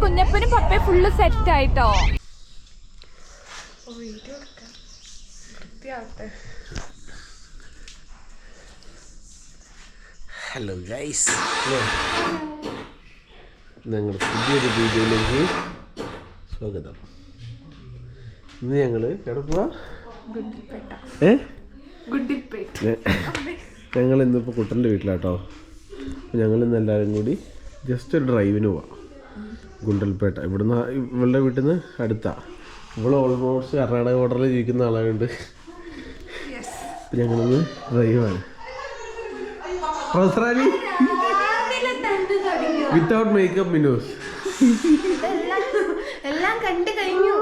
കുഞ്ഞപ്പനും പപ്പയും full set ആയിട്ടോ? Hello guys ഞങ്ങൾ പുതിയൊരു വീഡിയോയിലേക്ക് സ്വാഗതം. ഇന്ന് ഞങ്ങൾ ഏ പോവാ? ഏ? ഞങ്ങൾ ഇന്നിപ്പോൾ കുട്ടന്റെ വീട്ടിലാട്ടോ. അപ്പോൾ ഞങ്ങൾ ഇന്ന് എല്ലാവരും കൂടി ജസ്റ്റ് ഒരു ഡ്രൈവിന് പോവാം. ഗുണ്ടൽപേട്ട. ഇവിടുന്ന് ഇവളുടെ വീട്ടിൽ നിന്ന് അടുത്താണ് ഇവൾ ഓൾമോസ്റ്റ് കർണാടക ബോർഡറിൽ ജീവിക്കുന്ന ആളായതുകൊണ്ട് അപ്പം ഞങ്ങളിന്ന് ഡ്രൈവാണ് പ്രൊഫസറാലി വിത്തൗട്ട് മേക്കപ്പ് മിനോസ് എല്ലാം കണ്ടു കഴിഞ്ഞു.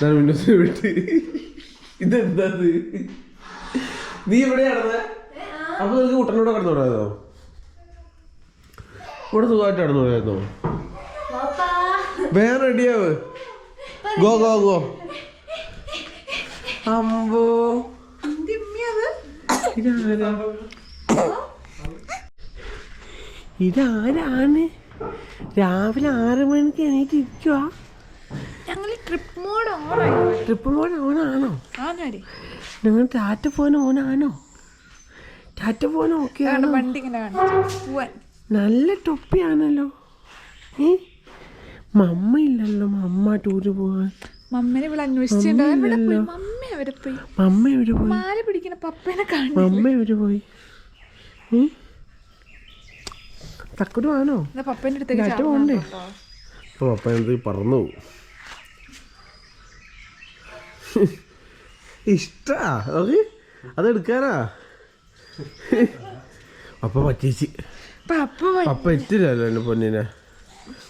ഞാൻ മിനോസിനെ വിട്ട് ഇതെന്താ ഇത്? നീ എവിടെയാണത് അപ്പൊ നിനക്ക് കുട്ടനോട് കടന്നു പറയാതോ? ഇവിടെ സുഖമായിട്ട് കടന്നു പറയായിരുന്നോ വേറെ റെഡിയാവ്. Go go go. അമ്പോ. ഇതാരാ? ഇതാരാണ്? രാവിലെ ആറ് മണിക്ക് എണീറ്റ് ഇരിക്കുവാ ഞങ്ങൾ ട്രിപ്പ് മോഡ് ഓണായി ട്രിപ്പ് മോഡ് ഓണാണോ നിങ്ങൾ ടാറ്റ ഫോൺ ഓണാണോ ടാറ്റ പോലെ ഓക്കെ ആണോ? വണ്ടി ഇങ്ങനെ കാണിച്ചു പോവാൻ. നല്ല ടൊപ്പിയാണല്ലോ ഏ? മമ്മ ഇല്ലല്ലോ മമ്മ ടൂര് പോവാൻ. മമ്മനെ ഇവിടെ മമ്മ എവിടെ പോയി? മമ്മ എവിടെ പോയി? മാല പിടിക്കുന്ന പപ്പനെ കാണി മമ്മ എവിടെ പോയി? ഏ? തക്കുരു ആണോ? അടുത്തേക്ക് പോണ്ടേ. അപ്പോൾ പപ്പ. എന്ത് പറന്നു? ഇഷ്ടാ. അതെടുക്കാനാ? പറ്റിച്ച്. പപ്പ എത്തില്ലല്ലോ പപ്പ ഇറ്റില്ലല്ലോ എന്റെ പൊന്നിനെ.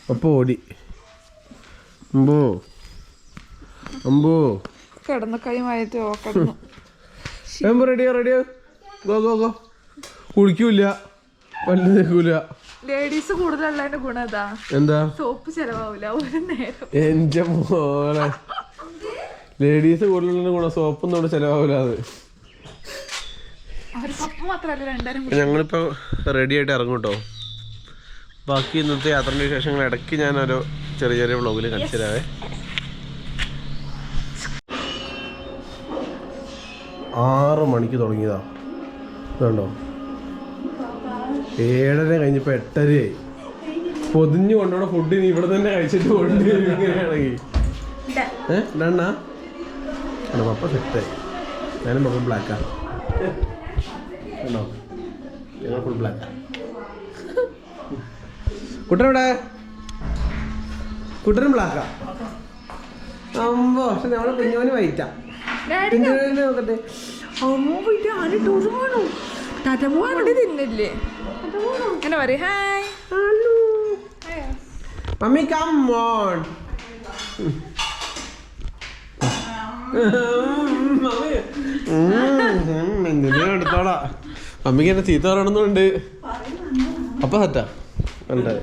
പപ്പ ഓടി. അമ്പോ. അമ്പോ. കിടന്നു കൈമായിട്ട് എമ്പോ റെഡിയോ റെഡിയോ ഗോ ഗോ ഗോ കുളിക്കൂല പല്ല് നിൽക്കൂല ലേഡീസ് കൂടുതലുള്ളതിന്റെ ഗുണം ഇതാ എന്താ? സോപ്പ് ചെലവാവില്ല ഒരു നേരം. എന്റെ മോളെ. ലേഡീസ് കൂടുതലുള്ള ഗുണം സോപ്പൊന്നും ഇവിടെ ചിലവാകില്ല അത്. ഞങ്ങളിപ്പോൾ റെഡി ആയിട്ട് ഇറങ്ങും കേട്ടോ ബാക്കി ഇന്നത്തെ യാത്രയുടെ വിശേഷങ്ങൾ ഇടയ്ക്ക് ഞാനൊരു ചെറിയ ചെറിയ വ്ളോഗിൽ കാണിച്ചു തരാവേ. ആറ് മണിക്ക് തുടങ്ങിയതാ. ഇതുണ്ടോ? ഏഴര കഴിഞ്ഞപ്പോൾ എട്ടരയായി. പൊതിഞ്ഞു കൊണ്ടോടെ ഫുഡ് ഇവിടെ തന്നെ കഴിച്ചിട്ട് കൊണ്ടുവരും ഇങ്ങനെയാണെങ്കിൽ ഏ? ഡണ്ണ ആണോ പപ്പ സെറ്റായി ഞാനും പപ്പ ബ്ലാക്കാ കണ്ടോ ഞങ്ങൾ ഫുൾ ബ്ലാക്ക് കുട്ടനെവിടെ? കുട്ടനും ബ്ലാക്കാ അമ്പോ പക്ഷെ നമ്മളെ കുഞ്ഞോന് വൈറ്റാ കുഞ്ഞോനെ നോക്കട്ടെ. അമ്പോ ഇത് ആരും ടൂർ പോകണോ ടാറ്റ പോവാണോ ഇവിടെ തിന്നില്ലേ എന്നെ പറയും hi hello. Mummy come on എന്തിനാ എടുത്തോളാ? മമ്മിക്ക് എന്നെ ചീത്ത പറയണമെന്നുണ്ട് അപ്പൊ സെറ്റാ ഉണ്ടായി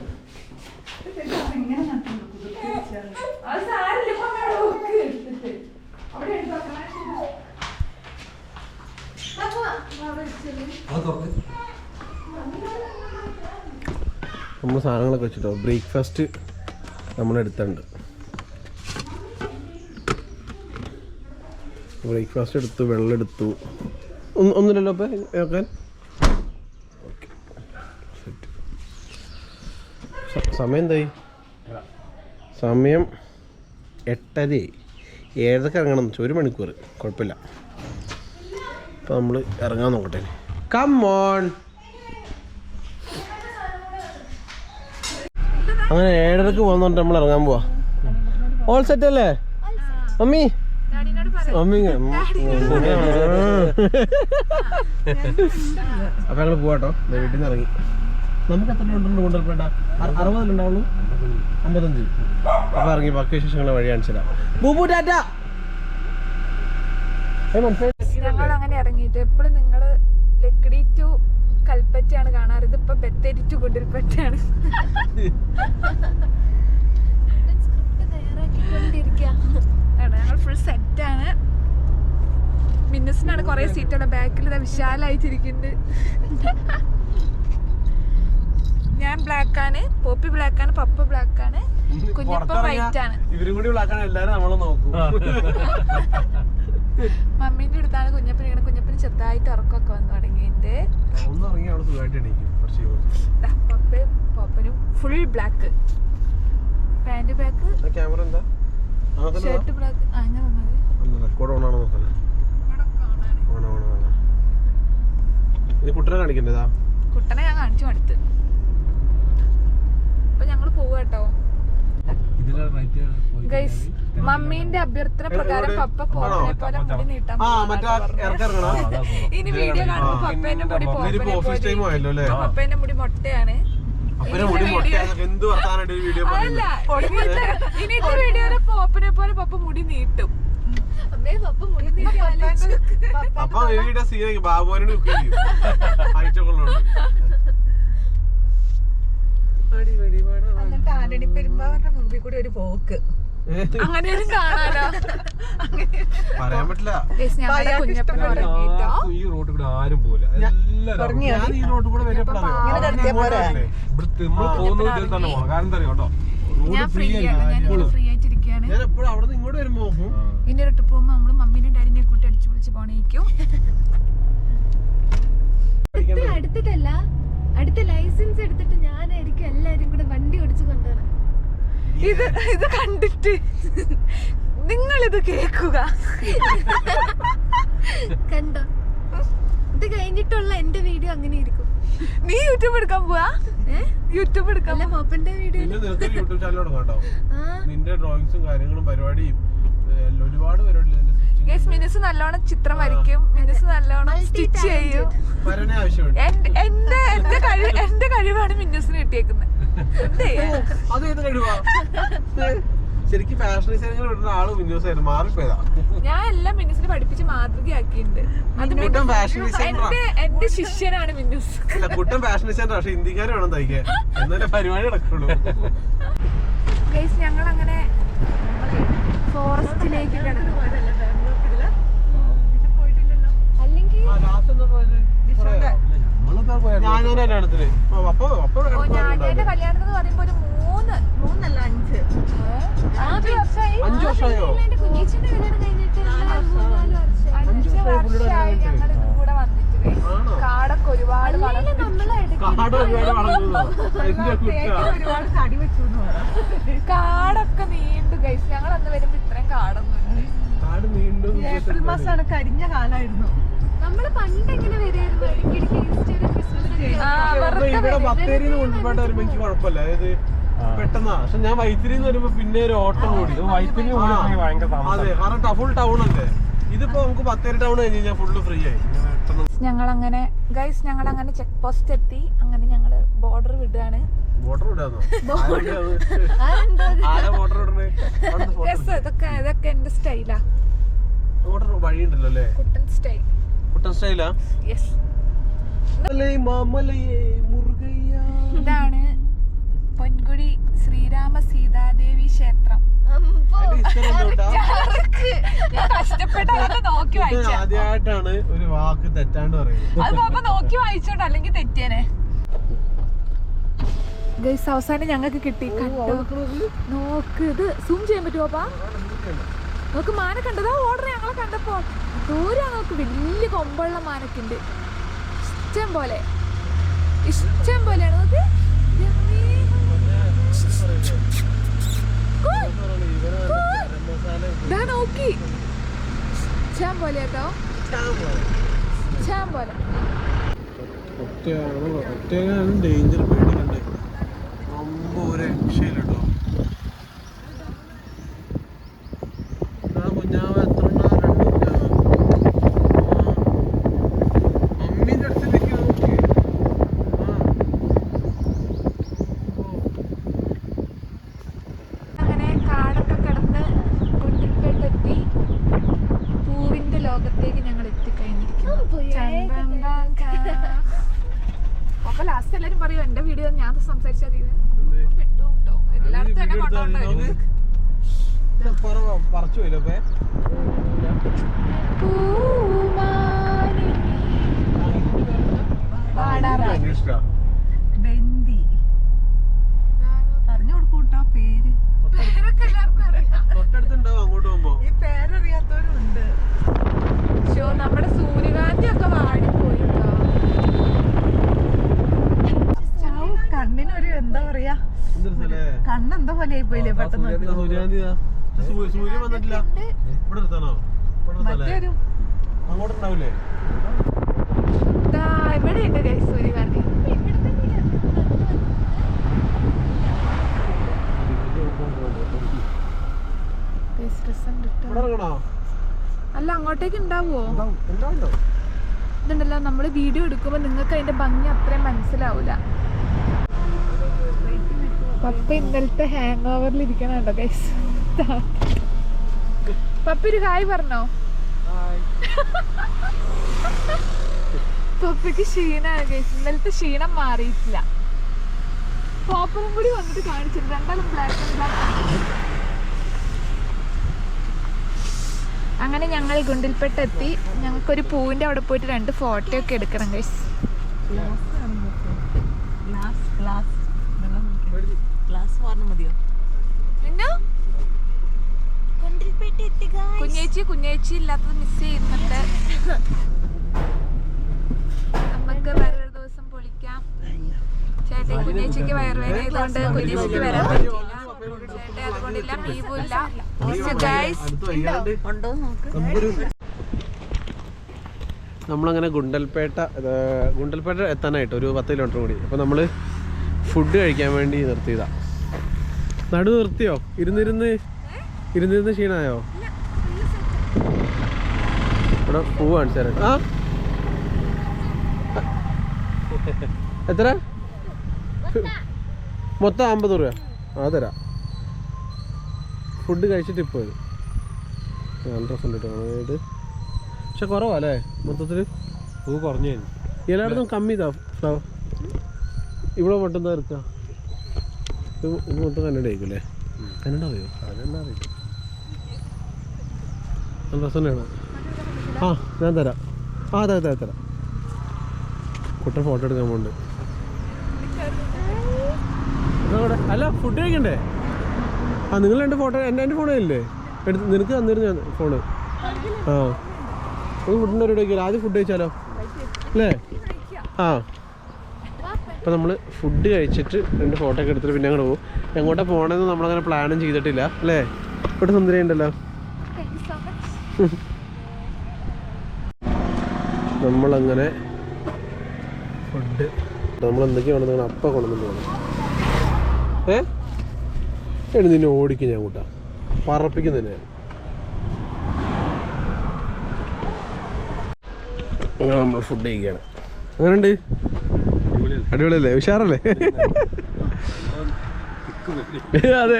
നമ്മൾ സാധനങ്ങളൊക്കെ വെച്ചിട്ടോ. ബ്രേക്ക്ഫാസ്റ്റ് നമ്മൾ എടുത്തുണ്ട് ബ്രേക്ക്ഫാസ്റ്റ് എടുത്തു വെള്ളം എടുത്തു. ഒന്നുമില്ലല്ലോ അപ്പം ഓക്കെ സമയം എന്തായി? സമയം എട്ടരയായി. ഏഴരക്ക് ഇറങ്ങണം വെച്ചാൽ ഒരു മണിക്കൂർ. കുഴപ്പമില്ല. അപ്പോൾ നമ്മൾ ഇറങ്ങാൻ നോക്കട്ടെ. കം ഓൺ അങ്ങനെ ഏഴരക്ക് പോകുന്നോണ്ട് നമ്മൾ ഇറങ്ങാൻ പോവാ. ഓൾ സെറ്റ് അല്ലേ? മമ്മി? മമ്മി അപ്പൊ ഞങ്ങൾ പോവാട്ടോ. വീട്ടിൽ നിന്ന് ഇറങ്ങി. നമുക്ക് എത്ര ഉണ്ട് കൊണ്ടുവരപ്പെട്ട അറുപതിലുണ്ടാവുള്ളൂ. അമ്പത്തഞ്ച്. അപ്പൊ ഇറങ്ങി ബാക്കി വിശേഷങ്ങളെ വഴി കാണിച്ചു തരാം. ബൂബു ടാറ്റ. ഞങ്ങൾ അങ്ങനെ ഇറങ്ങിയിട്ട് എപ്പോഴും നിങ്ങൾ ലക്കിടി ടു കൽപ്പറ്റയാണ് കാണാറ്. ഇതിപ്പോ ബത്തേരി ടു ഗുണ്ടിൽപ്പറ്റയാണ്. ആണ് ഞങ്ങൾ ഫുൾ സെറ്റാണ് മിന്നസിനാണ് കുറെ സീറ്റുള്ള ബാക്കിൽ ഇതാ വിശാലായിട്ടിരിക്കുന്നുണ്ട്. ഞാൻ ബ്ലാക്ക് ആണ് പോപ്പി ബ്ലാക്ക് ആണ് പപ്പ ബ്ലാക്ക് ആണ്. കുഞ്ഞപ്പ വൈറ്റ് ആണ്. ഇവരും കൂടി ബ്ലാക്ക് ആണ് എല്ലാരും നമ്മളെ നോക്കും. മമ്മീന്റെ അടുത്താണ് കുഞ്ഞപ്പൻ ഇങ്ങനെ കുഞ്ഞപ്പന് ചെറുതായിട്ട് ഉറക്കമൊക്കെ വന്നു തുടങ്ങിയിട്ട് ഒന്ന് ഇറങ്ങി അവിടെ സുഖമായിട്ട് എണീക്കും കുറച്ച് ദാ പപ്പയും പപ്പനും ഫുൾ ബ്ലാക്ക് പാന്റ് ബ്ലാക്ക് ആ ക്യാമറ എന്താ? ആ ഷർട്ട് ബ്ലാക്ക് ആ ഞാൻ വന്നത്. റെക്കോർഡ് ഓൺ ആണോ നോക്കാം ഇവിടെ കാണാന്. ഓൺ ഓൺ ഓൺ ഇനി കുട്ടനെ കാണിക്കണ്ടേതാ കുട്ടനെ ഞാൻ കാണിച്ചു മടുത്ത്. അപ്പൊ പോവാട്ടോ ഗൈസ് മമ്മീന്റെ അഭ്യർത്ഥന പ്രകാരം പപ്പ പോപ്പനെ പോലെ മുടി നീട്ടാൻ. ഇനി വീഡിയോ കാണുമ്പോ പപ്പേന്റെ മുടി പപ്പേന്റെ മുടി മൊട്ടയാണ്. അതല്ല വീഡിയോയിൽ പോപ്പനെ പോലെ പപ്പ മുടി നീട്ടും. അമ്മേ പപ്പ സീനാക്കി ബാബുവിനോട് ചെയ്യും. ആന്റണി പെരുമ്പാവരുടെ മുമ്പിൽ കൂടി ഒരു പോക്ക്. അങ്ങനെയും കാണാനോ? പറയാൻ പറ്റില്ല. ഈ റോഡിൽ കൂടെ ആരും പോല എല്ലാരും ഞാൻ ഈ റോഡ് കൂടെ ഇങ്ങനെ നടത്തിയാ പോരെ? ഇവിടുത്തെ നമ്മൾ പോകുന്ന ഇതിൽ തന്നെ പോകണം കാരണം എന്താ അറിയോ? കേട്ടോ ഞാൻ ഫ്രീ ആണ് ഞാൻ ഫ്രീ ആയിട്ടിരിക്കുകയാണ് ഞാൻ എപ്പോഴും അവിടെ നിന്ന് ഇങ്ങോട്ട് വരുമ്പോ നോക്കും. ഇനി ഒരു ട്രിപ്പ് പോകുമ്പോ നമ്മൾ മമ്മീനെ ഡാഡിനെ കൂട്ടി അടിച്ചു പിടിച്ച് പോണേക്കും അടുത്തതല്ല അടുത്ത ലൈസൻസ് എടുത്തിട്ട് ഞാനായിരിക്കും എല്ലാരും കൂടെ വണ്ടി ഓടിച്ചു കൊണ്ടുവരാം ഇത് ഇത് കണ്ടിട്ട് നിങ്ങൾ ഇത് കേക്കുക കണ്ടോ? ഇത് കഴിഞ്ഞിട്ടുള്ള എന്റെ വീഡിയോ അങ്ങനെ ഇരിക്കും നീ യൂട്യൂബ് എടുക്കാൻ പോവാ? യൂട്യൂബ് എടുക്കാൻ അല്ല പോപ്പന്റെ വീഡിയോ യൂട്യൂബ് ചാനൽ തുടങ്ങാം നിന്റെ ഡ്രോയിങ്സും കാര്യങ്ങളും പരിപാടിയും ഒരുപാട് പരിപാടി ഗൈസ് മിനിസ് നല്ലോണം ചിത്രം വരയ്ക്കും. മിനുസ് നല്ലോണം സ്റ്റിച്ച് ചെയ്യും. എന്റെ എന്റെ കഴിവ് എന്റെ കഴിവാണ് മിന്നസിന് കിട്ടിയേക്കുന്നത് ശരിക്കും ഫാഷൻ ഡിസൈനിങ് ഇടുന്ന ആൾ വിന്യൂസ് ആയിരുന്നു മാറിപ്പോയതാ. ഞാൻ എല്ലാം മിന്നിസിനെ പഠിപ്പിച്ച് മാതൃകയാക്കിയിട്ടുണ്ട്. എന്റെ എന്റെ ശിഷ്യനാണ് മിന്നൂസ് അല്ല കുട്ടൻ ഫാഷൻ ഡിസൈനർ പക്ഷെ ഹിന്ദിക്കാർ വേണം തയ്ക്കാൻ. എന്നാലേ പരിപാടി നടക്കുള്ളൂ. ഞങ്ങൾ അങ്ങനെ ഫോറസ്റ്റിലേക്ക് കിടന്നു അല്ലെങ്കിൽ ഞാൻ കല്യാണത്തിൽ അപ്പൊ അപ്പൊ ഓ ഞാനേന്റെ കല്യാണത്തിന് പറയുമ്പോ ഒരു മൂന്ന് മൂന്നല്ല അഞ്ച് അഞ്ച് വർഷമായി അഞ്ചു വർഷമായോ എന്റെ കുഞ്ഞേച്ചിന്റെ കല്യാണം കഴിഞ്ഞിട്ട് ഒരു മൂന്നാൽ വർഷം അഞ്ച് വർഷമായി ഞങ്ങൾ ഇതും കൂടെ വന്നിട്ട് guys. ആണോ? കാടൊക്കെ ഒരുപാട് വളർന്നു നമ്മളെ ഇടയ്ക്ക് കാട് ഒരുപാട് വളർന്നതോ എന്റെ കുട്ടാ ഒരുപാട് തടി വെച്ചു എന്ന് പറയാം. കാടൊക്കെ നീണ്ടു ഗൈസ് ഞങ്ങൾ അന്ന് വരുമ്പോ ഇത്രയും കാടൊന്നും കാട് നീണ്ടും ഏപ്രിൽ മാസമാണ് കരിഞ്ഞ കാലായിരുന്നു. നമ്മൾ പണ്ട് എങ്ങനെ വരുമായിരുന്നു ഇവിടെ ബത്തേരിന്ന് കൊണ്ടുപോയിട്ട് വരുമ്പോ എനിക്ക് കുഴപ്പമില്ല. അതായത് പെട്ടെന്നാ. പക്ഷെ ഞാൻ വൈത്തിരി വരുമ്പോ പിന്നെ ഒരു ഓട്ടം കൂടി. വൈത്തിരി അതെ കാരണം ഫുൾ ടൗൺ അല്ലേ? ഇതിപ്പോ നമുക്ക് പത്തേരി ടൗൺ കഴിഞ്ഞ് കഴിഞ്ഞാൽ ഫുള്ള് ഫ്രീ ആയി. ഞങ്ങൾ അങ്ങനെ ഗൈസ് ഞങ്ങൾ അങ്ങനെ ചെക്ക് പോസ്റ്റ് എത്തി. അങ്ങനെ ഞങ്ങൾ ബോർഡർ വിടുകയാണ് ബോർഡർ ഇതൊക്കെ ഇതൊക്കെ എന്റെ സ്റ്റൈലാ ബോർഡർ വഴിയുണ്ടല്ലോ അല്ലേ? കുട്ടൻ സ്റ്റൈൽ കുട്ടൻ സ്റ്റൈലാ യെസ് ഇതാണ് പൊൻകുഴി ശ്രീരാമ സീതാദേവി ക്ഷേത്രം. ഞാൻ കഷ്ടപ്പെട്ട് അതൊക്കെ നോക്കി വായിച്ച ആദ്യമായിട്ടാണ് ഒരു വാക്ക് തെറ്റാണ്ട് പറയുന്നത്. അത് പാപ്പ നോക്കി വായിച്ചോണ്ട് അല്ലെങ്കിൽ തെറ്റിയനെ. ഗൈസ് അവസാനം ഞങ്ങൾക്ക് കിട്ടി. കണ്ടോ? നോക്ക് ഇത് സൂം ചെയ്യാൻ പറ്റുമോ പാ നോക്ക് മാന കണ്ടതാ. ഓർഡർ ഞങ്ങളെ കണ്ടപ്പോ. ദൂരം നോക്ക് വലിയ കൊമ്പുള്ള മാനക്കുണ്ട് ഇഷ്ടം പോലെ. ഇഷ്ടം പോലെയാണ്. നോക്ക്. നോക്കി. ചാൻ പോലെ കേട്ടോ. ചാൻ പോലെ. ഒറ്റയാണ് ഡേഞ്ചർ പേടിക്കണ്ടേ? അമ്പ ഒരു രക്ഷയില്ല കുഞ്ഞാവ് എത്ര ഉണ്ടാവും? രണ്ട് കുഞ്ഞാവ്. ആ. മമ്മീന്റെ അടുത്തേക്ക് നോക്കി ആ അങ്ങനെ കാടൊക്കെ കിടന്ന് കുട്ടിൽപ്പേട്ടെത്തി പൂവിന്റെ ലോകത്തേക്ക് ഞങ്ങൾ എത്തിക്കഴിഞ്ഞിരിക്കുന്നു അപ്പൊ ലാസ്റ്റ് എല്ലാരും പറയും എന്റെ വീഡിയോ ഞാൻ സംസാരിച്ചാൽ എന്തേ? പെട്ടു കേട്ടോ എല്ലായിടത്തും എന്നെ വീഡിയോ എടുത്താ കൊണ്ടുപോകണ്ട മതി, നോക്ക്. ഇത് പറ- പറിച്ചു പോയില്ലോ അപ്പേ പൂവ് പാടാറുണ്ട് ബന്ദി പറഞ്ഞു കൊടുക്കൂട്ടാ പേര് പേരൊക്കെ എല്ലാവർക്കും അറിയാം തൊട്ടടുത്തുണ്ടാവും അങ്ങോട്ട് പോകുമ്പോ ഈ പേരറിയാത്തവരും ഉണ്ട് ഷോ നമ്മുടെ സൂര്യകാന്തി ഒക്കെ വാടിപ്പോയി ട്ടോ. കണ്ണിനൊരു എന്താ പറയാ കണ്ണെന്താ പോലെ ആയി പോയില്ലേ പെട്ടെന്ന് സൂര്യൻ വന്നിട്ടില്ല. ഇവിടെ എടുത്താണോ ഇവിടെ അങ്ങോട്ടുണ്ടാവില്ലേ ദാ ഇവിടെ ഉണ്ട് guys സൂര്യകാന്തി അല്ല അങ്ങോട്ടേക്ക് ഉണ്ടാവോ. ഇതുണ്ടല്ലോ നമ്മൾ വീഡിയോ എടുക്കുമ്പോൾ നിങ്ങൾക്ക് അതിന്റെ ഭംഗി അത്രയും മനസ്സിലാവൂല. പപ്പ ഇന്നലത്തെ ഹാങ് ഓവറിൽ ഇരിക്കണോ ഗൈസ് പപ്പ ഒരു ഹായ് പറഞ്ഞോ? പപ്പയ്ക്ക് ക്ഷീണാണ് ഗൈസ് ഇന്നലത്തെ ക്ഷീണം മാറിയിട്ടില്ല. പോപ്പറും കൂടി വന്നിട്ട് കാണിച്ചിട്ടുണ്ട്. രണ്ടാളും ബ്ലാക്ക് ആൻഡ് ബ്ലാക്ക് അങ്ങനെ ഞങ്ങൾ ഗുണ്ടിൽപ്പെട്ട് എത്തി ഞങ്ങൾക്കൊരു പൂവിന്റെ അവിടെ പോയിട്ട് രണ്ട് ഫോട്ടോ ഒക്കെ എടുക്കണം ഗൈസ് ഗ്ലാസ് ഗ്ലാസ് ഗ്ലാസ് മതിയോ? കുഞ്ഞേച്ചി കുഞ്ഞേച്ചി ഇല്ലാത്തത് മിസ് ചെയ്യുന്നുണ്ട്. നമുക്ക് വേറൊരു ദിവസം പൊളിക്കാം. ചേട്ടൻ കുഞ്ഞേച്ചിക്ക് വയറുവേദന ആയതുകൊണ്ട് കുഞ്ഞേച്ചിക്ക് വരാൻ പറ്റില്ല ചേട്ടൻ അതുകൊണ്ടില്ല മീവില്ല നമ്മളങ്ങനെ ഗുണ്ടൽപേട്ട ഗുണ്ടൽപേട്ട എത്താനായിട്ട് ഒരു പത്ത് കിലോമീറ്റർ കൂടി. അപ്പോൾ നമ്മൾ ഫുഡ് കഴിക്കാൻ വേണ്ടി നിർത്തിയതാണ് നടു നിർത്തിയോ? ഇരുന്നിരുന്ന് ഇരുന്നിരുന്ന് ക്ഷീണമായോ? ഇവിടെ പൂ കാണിച്ചു തരാം. ആ? എത്ര? മൊത്തം അമ്പത് രൂപ ആ തരാം. ഫുഡ് കഴിച്ചിട്ട് ഇപ്പോൾ ഇത്. നല്ല രസമുണ്ട് കേട്ടോ പക്ഷെ കുറവാ അല്ലേ? മൊത്തത്തിൽ പൂ കുറഞ്ഞു എല്ലായിടത്തും കമ്മി ഇതാ ഫ്ലവർ ഇവിടെ മൊട്ടെന്താ എടുക്കുക ഇത് മൊത്തം കന്നഡ ആയിരിക്കും അല്ലേ? കന്നഡ അറിയോ അതെന്നാ അറിയില്ല. നല്ല ആ ഞാൻ തരാം. ആ അതെ അതെ തരാം. കുട്ടൻ ഫോട്ടോ എടുക്കാൻ പോകുന്നുണ്ട് അല്ല ഫുഡ് കഴിക്കണ്ടേ? ആ നിങ്ങൾ രണ്ട് ഫോട്ടോ എന്റെ എന്റെ ഫോണേ ഇല്ലേ എടുത്ത് നിനക്ക് തന്നിരുന്നു ഞാൻ ഫോണ് ആ. ഒരു ഫുഡിന്റെ ഒരു കഴിക്കില്ല ആദ്യം ഫുഡ് കഴിച്ചാലോ? അല്ലേ? ആ. അപ്പോൾ നമ്മൾ ഫുഡ് കഴിച്ചിട്ട് രണ്ട് ഫോട്ടോ ഒക്കെ എടുത്തിട്ട് പിന്നെ അങ്ങോട്ട് പോകും. എങ്ങോട്ടാണ് പോകണമെന്ന് നമ്മളങ്ങനെ പ്ലാനും ചെയ്തിട്ടില്ല. അല്ലേ? ഇവിടെ സുന്ദരി ഉണ്ടല്ലോ നമ്മളങ്ങനെ ഫുഡ്. നമ്മൾ എന്തൊക്കെയാണ് നിങ്ങൾ അപ്പം കൊണ്ടുവന്നു പോകണം ഏ? എടി നിന്നെ ഓടിക്കും ഞാൻ കൂട്ടാ. പറപ്പിക്കും അങ്ങനെ നമ്മൾ ഫുഡ് കഴിക്കുകയാണ് അങ്ങനെയുണ്ട് അടിപൊളിയല്ലേ? ഉഷാറല്ലേ? അതെ.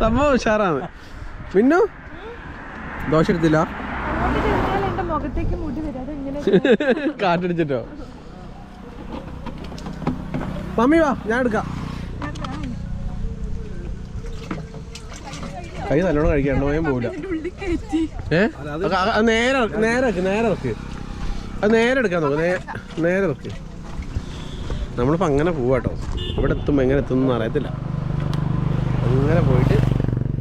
സംഭവം ഉഷാറാണ്. മിന്നു? ദോശ എടുത്തില്ല? കാറ്റടിച്ചിട്ടോ മമ്മി വാ ഞാൻ എടുക്കാം. കൈ നല്ലോണം കഴിക്കാണ്ട് പോയാൽ പോവില്ല. ഏ? അത് അത് അത് നേരെ ഇറക്ക്, നേരെ നേരെ അത് നേരെ എടുക്കാൻ നോക്ക് നേരെ വെക്ക് നമ്മളിപ്പോൾ അങ്ങനെ പോവാട്ടോ ഇവിടെ എത്തുമ്പോൾ എങ്ങനെ എത്തുമെന്ന് അറിയത്തില്ല. അങ്ങനെ പോയിട്ട്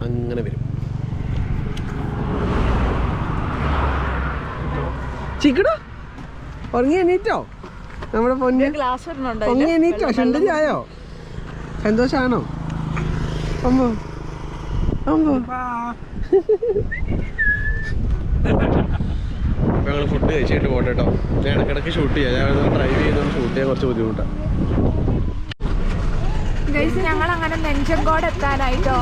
അങ്ങനെ വരും. ചിക്കടോ ഉറങ്ങി എണീറ്റോ? നമ്മുടെ പൊന്ന്? ഉറങ്ങി എണീറ്റോ? സുന്ദരി ആയോ? സന്തോഷാണോ? അമ്മോ. അമ്മോ. ഞങ്ങൾ ഫുഡ് കഴിച്ചിട്ട് പോട്ടെ കേട്ടോ ഞാൻ ഇടക്കിടക്ക് ഷൂട്ട് ചെയ്യാം. ഞാൻ ഡ്രൈവ് ചെയ്യുന്നതുകൊണ്ട് ഷൂട്ട് ചെയ്യാൻ കുറച്ച് ബുദ്ധിമുട്ടാണ് ഗൈസ് ഞങ്ങൾ അങ്ങനെ നെഞ്ചങ്കോട് എത്താനായിട്ടോ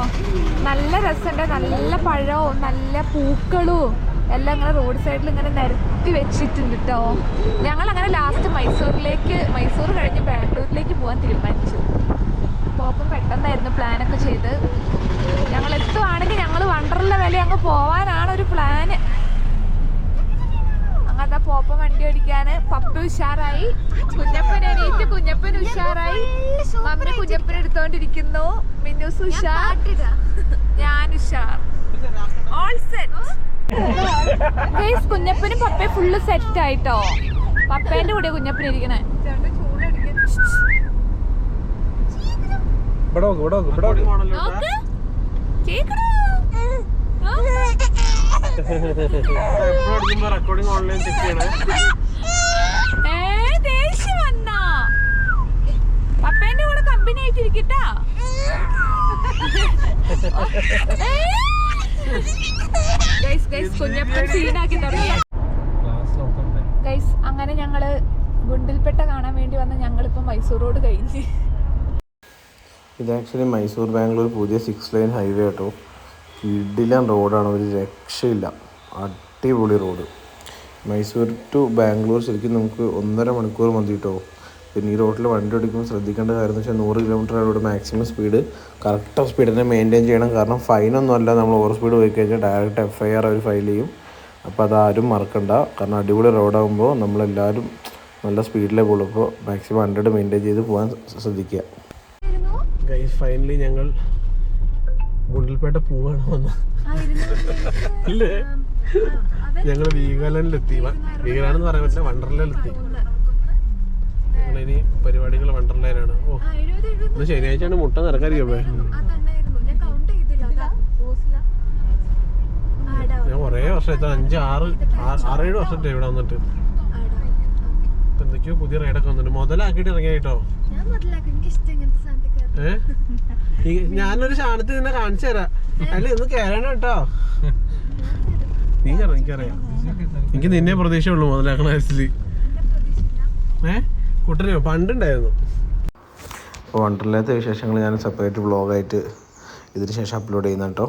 നല്ല രസമുണ്ട്. നല്ല പഴവും നല്ല പൂക്കളും. എല്ലാം ഇങ്ങനെ റോഡ് സൈഡിൽ ഇങ്ങനെ നിരത്തി വെച്ചിട്ടുണ്ട് കേട്ടോ ഞങ്ങൾ അങ്ങനെ ലാസ്റ്റ് മൈസൂരിലേക്ക് മൈസൂർ കഴിഞ്ഞ് ബാംഗ്ലൂരിലേക്ക് പോകാൻ തീരുമാനിച്ചു. പോപ്പം പെട്ടെന്നായിരുന്നു പ്ലാനൊക്കെ ചെയ്ത്. ഞങ്ങൾ എത്തുവാണെങ്കിൽ ഞങ്ങൾ വണ്ടറിലെ വില അങ്ങ് പോവാനാണ് ഒരു പ്ലാന് അങ്ങനത്തെ പോപ്പം വണ്ടി ഓടിക്കാൻ പപ്പ ഉഷാറായി. കുഞ്ഞപ്പൻ എണീറ്റ് കുഞ്ഞപ്പൻ ഉഷാറായി. മമ്മി കുഞ്ഞപ്പൻ എടുത്തോണ്ടിരിക്കുന്നു. മിന്നൂസ് ഉഷാർ. ഞാൻ ഉഷാർ. ഓൾ സെറ്റ് കുഞ്ഞപ്പനും പപ്പ ഫുള്ള് സെറ്റ് ആയിട്ടോ? പപ്പേന്റെ കൂടെ കുഞ്ഞപ്പൻ ഇരിക്കണേ. പപ്പേന്റെ കൂടെ കമ്പനി ആയിട്ടിരിക്കട്ടാ. കുഞ്ഞപ്പൻ സീനാക്കി തുടങ്ങി ഗൈസ് അങ്ങനെ ഞങ്ങൾ ഗുണ്ടിൽപ്പെട്ട കാണാൻ വേണ്ടി വന്ന ഞങ്ങളിപ്പോ മൈസൂർ റോഡ് കഴിഞ്ഞ്. ഇത് ആക്ച്വലി മൈസൂർ ബാംഗ്ലൂർ പുതിയ സിക്സ് ലൈൻ ഹൈവേ കേട്ടോ കിടിലൻ റോഡാണ് ഒരു രക്ഷയില്ല. അടിപൊളി റോഡ് മൈസൂർ ടു ബാംഗ്ലൂർ ശരിക്കും നമുക്ക് ഒന്നര മണിക്കൂർ മതി കേട്ടോ പിന്നെ ഈ റോഡിൽ വണ്ടി ഓടിക്കുമ്പോൾ ശ്രദ്ധിക്കേണ്ട കാര്യം എന്ന് വെച്ചാൽ നൂറ് കിലോമീറ്റർ ഇവിടെ മാക്സിമം സ്പീഡ് കറക്റ്റ് സ്പീഡ് തന്നെ മെയിന്റെയിൻ ചെയ്യണം. കാരണം ഫൈനൊന്നും അല്ല. നമ്മൾ ഓവർ സ്പീഡ് പോയി കഴിഞ്ഞാൽ ഡയറക്റ്റ് എഫ് ഐ ആർ അവർ ഫയൽ ചെയ്യും. അപ്പോൾ അതാരും മറക്കണ്ട. കാരണം അടിപൊളി റോഡാകുമ്പോൾ നമ്മളെല്ലാവരും നല്ല സ്പീഡിലേ പോകുള്ളൂ അപ്പോൾ മാക്സിമം ഹൺഡ്രഡ് മെയിന്റെയിൻ ചെയ്ത് പോകാൻ ശ്രദ്ധിക്കുക ഗൈസ് ഫൈനലി ഞങ്ങൾ ഗുണ്ടൽപേട്ട പോവാണ് വന്നത്. അല്ലേ ഞങ്ങൾ വീഗാലാൻഡിലെത്തി വീഗാലാൻഡ് എന്ന് പറയാൻ പറ്റില്ല വണ്ടർലയിലെത്തി ഞങ്ങളിനി പരിപാടികൾ വണ്ടർലയിലാണ്. ഓ ഇന്ന് ശനിയാഴ്ചയാണ് മുട്ട അതന്നായിരുന്നു. ഞാൻ കുറേ വർഷം അഞ്ച് ആറ് ആറ് ആറേഴ് വർഷത്തെ ഇവിടെ വന്നിട്ട്. ഇപ്പൊ എന്തൊക്കെയോ പുതിയ റൈഡൊക്കെ വന്നിട്ട് മുതലാക്കിയിട്ട് ഇറങ്ങിയ കേട്ടോ. ഏ? ഞാനൊരു ഷാനത്ത് നിന്നെ കാണിച്ചു തരാം. അല്ല ഇന്ന് കയറണം കേട്ടോ. നീ കയറാം എനിക്കറിയാം. എനിക്ക് നിന്നെ പ്രതീക്ഷയുള്ളൂ മുതലാക്കണ കാര്യത്തിൽ. ഏ? കുട്ടനെയോ പണ്ടുണ്ടായിരുന്നു. അപ്പോൾ വണ്ടർലാത്ത വിശേഷങ്ങൾ ഞാൻ സെപ്പറേറ്റ് വ്ളോഗായിട്ട് ഇതിന് ശേഷം അപ്ലോഡ് ചെയ്യുന്ന കേട്ടോ